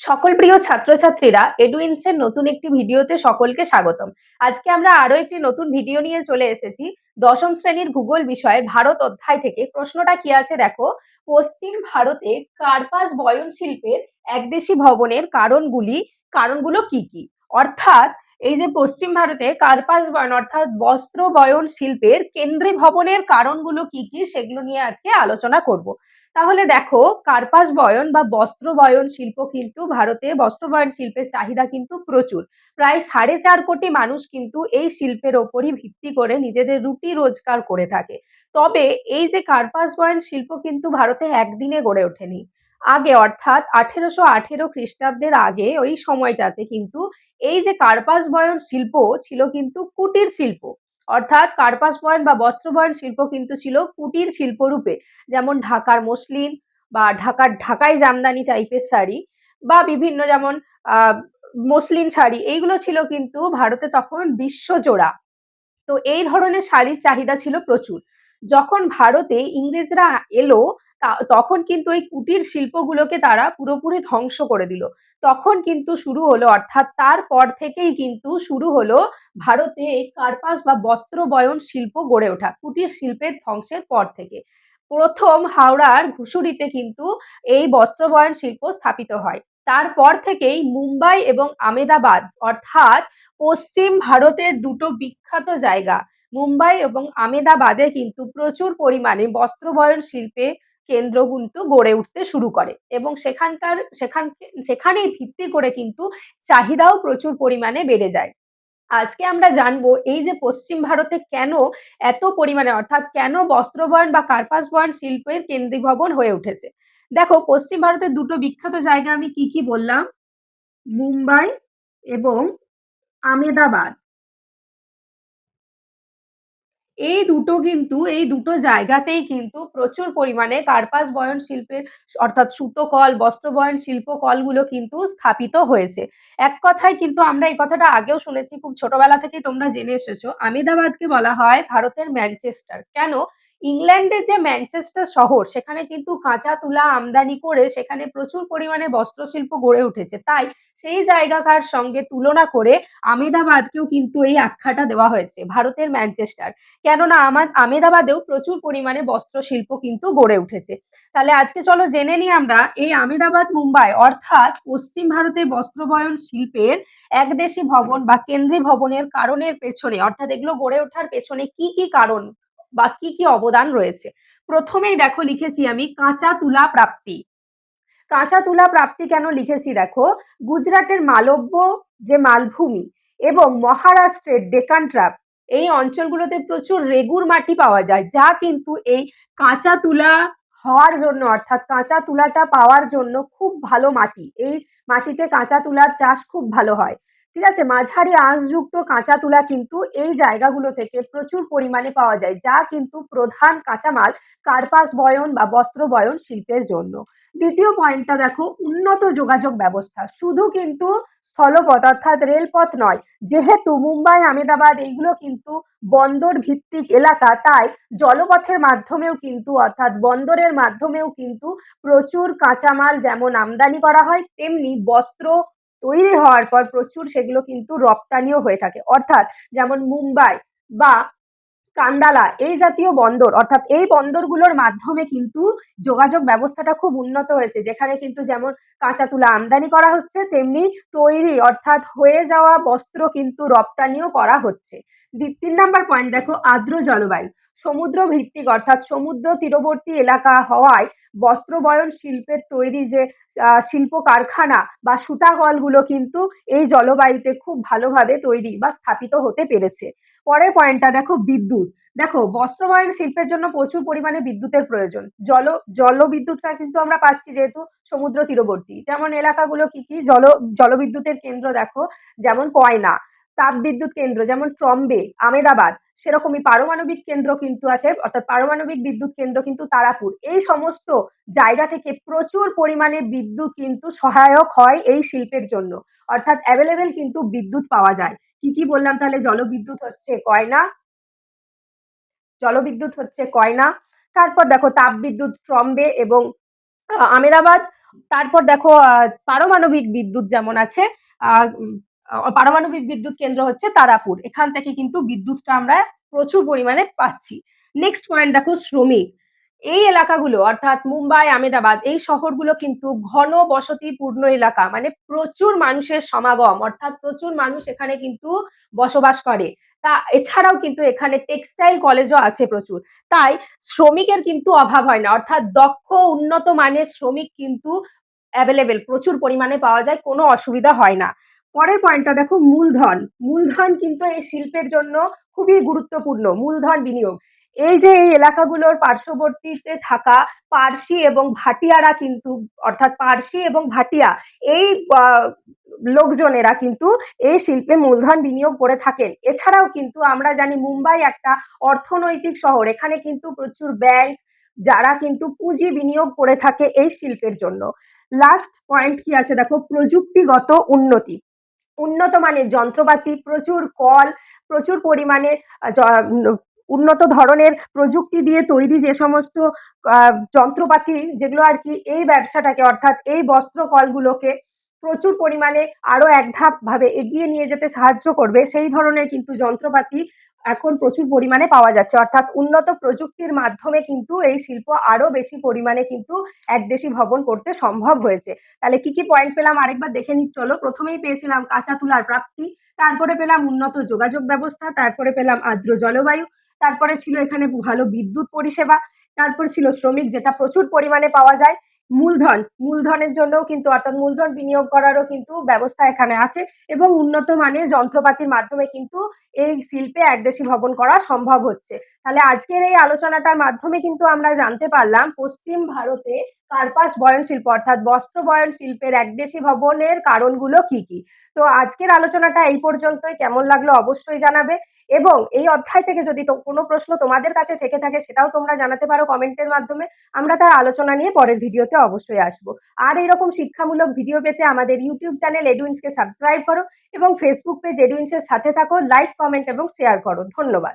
সকল প্রিয় ছাত্রছাত্রীরা এডুইন্সের নতুন একটি ভিডিওতে সকলকে স্বাগতম। আজকে আমরা আরও একটি নতুন ভিডিও নিয়ে চলে এসেছি। দশম শ্রেণির ভূগোল বিষয়ের ভারত অধ্যায় থেকে। প্রশ্নটা কি আছে দেখো? পশ্চিম ভারতে কার্পাস বয়ন শিল্পের একদেশী ভবনের কারণগুলি, কারণগুলো কি কি? অর্থাৎ এই যে পশ্চিম ভারতে কার্পাস বয়ন অর্থাৎ বস্ত্র বয়ন শিল্পের কেন্দ্রী ভবনের কারণগুলো কি কি সেগুলো নিয়ে আজকে আলোচনা করব। তাহলে দেখো, কার্পাস বয়ন বা বস্ত্র বয়ন শিল্প কিন্তু ভারতে, বস্ত্র বয়ন শিল্পের চাহিদা কিন্তু প্রচুর। প্রায় সাড়ে চার কোটি মানুষ কিন্তু এই শিল্পের ওপরই ভিত্তি করে নিজেদের রুটি রোজগার করে থাকে। তবে এই যে কার্পাস বয়ন শিল্প কিন্তু ভারতে একদিনে গড়ে ওঠেনি। আগে অর্থাৎ আঠেরোশো আঠেরো খ্রিস্টাব্দের আগে ওই সময়টাতে কিন্তু এই যে কার্পাস বয়ন শিল্প ছিল কিন্তু কুটির শিল্প। অর্থাৎ কার্পাস বয়ন বা বস্ত্র বয়ন শিল্প কিন্তু ছিল কুটির শিল্প রূপে। যেমন ঢাকার মসলিন বা ঢাকার ঢাকাই জামদানি টাইপের শাড়ি বা বিভিন্ন যেমন মসলিন শাড়ি, এইগুলো ছিল কিন্তু ভারতে তখন বিশ্বজোড়া। তো এই ধরনের শাড়ির চাহিদা ছিল প্রচুর। যখন ভারতে ইংরেজরা এলো তখন কিন্তু এই কুটির শিল্পগুলোকে তারা পুরোপুরি ধ্বংস করে দিল। তখন কিন্তু শুরু হলো, অর্থাৎ তারপর থেকেই কিন্তু শুরু হলো ভারতে এই কার্পাস বা বস্ত্র বয়ন শিল্প গড়ে ওঠা, কুটির শিল্পের ধ্বংসের পর থেকে। প্রথম হাওড়ার ঘুষুরিতে কিন্তু এই বস্ত্র বয়ন শিল্প স্থাপিত হয়। তারপর থেকেই মুম্বাই এবং আমেদাবাদ, অর্থাৎ পশ্চিম ভারতের দুটো বিখ্যাত জায়গা, মুম্বাই এবং আমেদাবাদে কিন্তু প্রচুর পরিমাণে বস্ত্র বয়ন শিল্পে কেন্দ্র কিন্তু গড়ে উঠতে শুরু করে। এবং সেখানকার সেখান সেখানেই ভিত্তি করে কিন্তু চাহিদাও প্রচুর পরিমাণে বেড়ে যায়। আজকে আমরা জানব এই যে পশ্চিম ভারতে কেন এত পরিমাণে, অর্থাৎ কেন বস্ত্র বয়ন বা কার্পাস বয়ন শিল্পের কেন্দ্রীভবন হয়ে উঠেছে? দেখো, পশ্চিম ভারতের দুটো বিখ্যাত জায়গা আমি কি কি বললাম? মুম্বাই এবং আমেদাবাদ। এই দুটো কিন্তু, এই দুটো জায়গাতেই কিন্তু প্রচুর পরিমাণে কার্পাস বয়ন শিল্পের, অর্থাৎ সুতো কল বস্ত্র বয়ন শিল্প কলগুলো কিন্তু স্থাপিত হয়েছে। এক কথায় কিন্তু আমরা এই কথাটা আগেও শুনেছি, খুব ছোটবেলা থেকেই তোমরা জেনে এসেছ, আমেদাবাদকে বলা হয় ভারতের ম্যানচেস্টার। কেন? ইংল্যান্ডের যে ম্যানচেস্টার শহর, সেখানে কিন্তু কাঁচা তুলা আমদানি করে সেখানে প্রচুর পরিমাণে বস্ত্রশিল্প গড়ে উঠেছে। তাই সেই জায়গাকার সঙ্গে তুলনা করে আমেদাবাদকেও কিন্তু এই আখ্যাটা দেওয়া হয়েছে, ভারতের ম্যানচেস্টার। কেননা আমার আমেদাবাদেও প্রচুর পরিমাণে বস্ত্র শিল্প কিন্তু গড়ে উঠেছে। তাহলে আজকে চলো জেনে নিই আমরা, এই আমেদাবাদ, মুম্বাই অর্থাৎ পশ্চিম ভারতে বস্ত্রবয়ন শিল্পের একদেশী ভবন বা কেন্দ্রীয় ভবনের কারণের পেছনে, অর্থাৎ এগুলো গড়ে ওঠার পেছনে কি কি কারণ বা কি কি অবদান রয়েছে? প্রথমেই দেখো লিখেছি আমি কাঁচা তুলা প্রাপ্তি। কাঁচা তুলা প্রাপ্তি কেন লিখেছি দেখো? গুজরাটের মালব্য যে মালভূমি এবং মহারাষ্ট্রের ডেকান ট্রাপ এই অঞ্চলগুলোতে প্রচুর রেগুর মাটি পাওয়া যায়, যা কিন্তু এই কাঁচা তুলা হওয়ার জন্য, অর্থাৎ কাঁচা তুলাটা পাওয়ার জন্য খুব ভালো মাটি। এই মাটিতে কাঁচা তুলার চাষ খুব ভালো হয়। ঠিক আছে? মাঝারি আঁশযুক্ত কাঁচা তুলা কিন্তু এই জায়গাগুলো থেকে প্রচুর পরিমাণে পাওয়া যায়, যা কিন্তু প্রধান কাঁচামাল কার্পাস বয়ন বা বস্ত্র বয়ন শিল্পের জন্য। দ্বিতীয় পয়েন্টটা দেখো, উন্নত যোগাযোগ ব্যবস্থা। শুধু কিন্তু স্থলপথ অর্থাৎ রেলপথ নয়, যেহেতু মুম্বাই, আমেদাবাদ এইগুলো কিন্তু বন্দর ভিত্তিক এলাকা, তাই জলপথের মাধ্যমেও কিন্তু, অর্থাৎ বন্দরের মাধ্যমেও কিন্তু প্রচুর কাঁচামাল যেমন আমদানি করা হয়, তেমনি বস্ত্র তৈরি হওয়ার পর প্রচুর সেগুলো কিন্তু রপ্তানিও হয়ে থাকে। অর্থাৎ যেমন মুম্বাই বা কান্দালা, এই জাতীয় বন্দর, অর্থাৎ এই বন্দরগুলোর মাধ্যমে কিন্তু যোগাযোগ ব্যবস্থাটা খুব উন্নত হয়েছে। যেখানে কিন্তু যেমন কাঁচা তুলা আমদানি করা হচ্ছে, তেমনি তৈরি অর্থাৎ হয়ে যাওয়া বস্ত্র কিন্তু রপ্তানিও করা হচ্ছে। তিন নাম্বার পয়েন্ট দেখো, আর্দ্র জলবায়ু। সমুদ্র ভিত্তিক অর্থাৎ সমুদ্র তীরবর্তী এলাকা হওয়ায় বস্ত্র বয়ন শিল্পের তৈরি যে শিল্প কারখানা বা সুতা কলগুলো কিন্তু এই জলবায়ুতে খুব ভালোভাবে তৈরি বা স্থাপিত হতে পেরেছে। পরের পয়েন্টটা দেখো বিদ্যুৎ। দেখো, বস্ত্রবয়ন শিল্পের জন্য প্রচুর পরিমাণে বিদ্যুতের প্রয়োজন। জল, জলবিদ্যুৎটা কিন্তু আমরা পাচ্ছি যেহেতু সমুদ্র তীরবর্তী। যেমন এলাকাগুলো কি কি? জল, জলবিদ্যুতের কেন্দ্র দেখো, যেমন কয়না। তাপ বিদ্যুৎ কেন্দ্র, যেমন ট্রম্বে, আমেদাবাদ, সেরকমই পারমাণবিক কেন্দ্র কিন্তু আছে, অর্থাৎ পারমাণবিক বিদ্যুৎ কেন্দ্র কিন্তু তারাপুর। এই সমস্ত জায়গা থেকে প্রচুর পরিমাণে বিদ্যুৎ কিন্তু সহায়ক হয় এই শিল্পের জন্য। অর্থাৎ অ্যাভেলেবেল কিন্তু বিদ্যুৎ পাওয়া যায়। কি কি বললাম তাহলে? জলবিদ্যুৎ হচ্ছে কয়না জলবিদ্যুৎ হচ্ছে কয়না তারপর দেখো তাপবিদ্যুৎ ট্রম্বে এবং আমেদাবাদ। তারপর দেখো পারমাণবিক বিদ্যুৎ যেমন আছে পারমাণবিক বিদ্যুৎ কেন্দ্র হচ্ছে তারাপুর। এখান থেকে কিন্তু বিদ্যুৎটা আমরা প্রচুর পরিমাণে পাচ্ছি। নেক্সট পয়েন্ট দেখো, শ্রমিক। এই এলাকাগুলো, অর্থাৎ মুম্বাই, আমেদাবাদ, এই শহরগুলো কিন্তু ঘন বসতিপূর্ণ এলাকা। মানে প্রচুর মানুষের সমাগম, অর্থাৎ প্রচুর মানুষ এখানে কিন্তু বসবাস করে। তা এছাড়াও কিন্তু এখানে টেক্সটাইল কলেজও আছে প্রচুর। তাই শ্রমিকের কিন্তু অভাব হয় না। অর্থাৎ দক্ষ, উন্নত মানের শ্রমিক কিন্তু অ্যাভেলেবেল প্রচুর পরিমাণে পাওয়া যায়, কোনো অসুবিধা হয় না। পরের পয়েন্টটা দেখো, মূলধন। মূলধন কিন্তু এই শিল্পের জন্য খুবই গুরুত্বপূর্ণ, মূলধন বিনিয়োগ। এই যে এই এলাকাগুলোর পার্শ্ববর্তীতে থাকা পার্সি এবং ভাটিয়ারা কিন্তু, অর্থাৎ পার্সি এবং ভাটিয়া, এই লোকজনেরা কিন্তু এই শিল্পে মূলধন বিনিয়োগ করে থাকেন। এছাড়াও কিন্তু আমরা জানি মুম্বাই একটা অর্থনৈতিক শহর, এখানে কিন্তু প্রচুর ব্যাংক যারা কিন্তু পুঁজি বিনিয়োগ করে থাকে এই শিল্পের জন্য। লাস্ট পয়েন্ট কি আছে দেখো, প্রযুক্তিগত উন্নতি। উন্নত মানের যন্ত্রপাতি, প্রচুর কল, প্রচুর পরিমাণে উন্নত ধরনের প্রযুক্তি দিয়ে তৈরি যে সমস্ত যন্ত্রপাতি যেগুলো আর কি এই ব্যবসাটাকে অর্থাৎ এই বস্ত্র কলগুলোকে প্রচুর পরিমাণে আরও এক ধাপ ভাবে এগিয়ে নিয়ে যেতে সাহায্য করবে। সেই ধরনের কিন্তু যন্ত্রপাতি এখন প্রচুর পরিমাণে পাওয়া যাচ্ছে। অর্থাৎ উন্নত প্রযুক্তির মাধ্যমে কিন্তু এই শিল্প আরও বেশি পরিমাণে কিন্তু একদেশি ভবন করতে সম্ভব হয়েছে। তাহলে কি কি পয়েন্ট পেলাম? আরেকবার দেখে নিই। চলো, প্রথমেই পেয়েছিলাম কাঁচা তুলার প্রাপ্তি, তারপরে পেলাম উন্নত যোগাযোগ ব্যবস্থা, তারপরে পেলাম আর্দ্র জলবায়ু, তারপরে ছিল এখানে ভালো বিদ্যুৎ পরিষেবা, তারপর ছিল শ্রমিক, যেটা প্রচুর পরিমাণে পাওয়া যায়। মূলধন, মূলধনের জন্যও কিন্তু, অর্থাৎ মূলধন বিনিয়োগ করারও কিন্তু ব্যবস্থা এখানে আছে এবং উন্নত মানের যন্ত্রপাতির মাধ্যমে কিন্তু এই শিল্পে একদেশি ভবন করা সম্ভব হচ্ছে। তাহলে আজকের এই আলোচনাটার মাধ্যমে কিন্তু আমরা জানতে পারলাম, পশ্চিম ভারতে কার্পাস বয়ন শিল্প অর্থাৎ বস্ত্র বয়ন শিল্পের একদেশি ভবনের কারণগুলো কি কি? তো আজকের আলোচনাটা এই পর্যন্তই, কেমন লাগল অবশ্যই জানাবে। এবং এই অধ্যায় থেকে যদি কোনো প্রশ্ন তোমাদের কাছে থেকে থাকে, সেটাও তোমরা জানাতে পারো কমেন্টের মাধ্যমে। আমরা তার আলোচনা নিয়ে পরের ভিডিওতে অবশ্যই আসব। আর এরকম শিক্ষামূলক ভিডিও পেতে আমাদের ইউটিউব চ্যানেল এডুইন্সকে সাবস্ক্রাইব করো এবং ফেসবুক পেজ এডুইন্সের সাথে থাকো, লাইক, কমেন্ট এবং শেয়ার করো। ধন্যবাদ।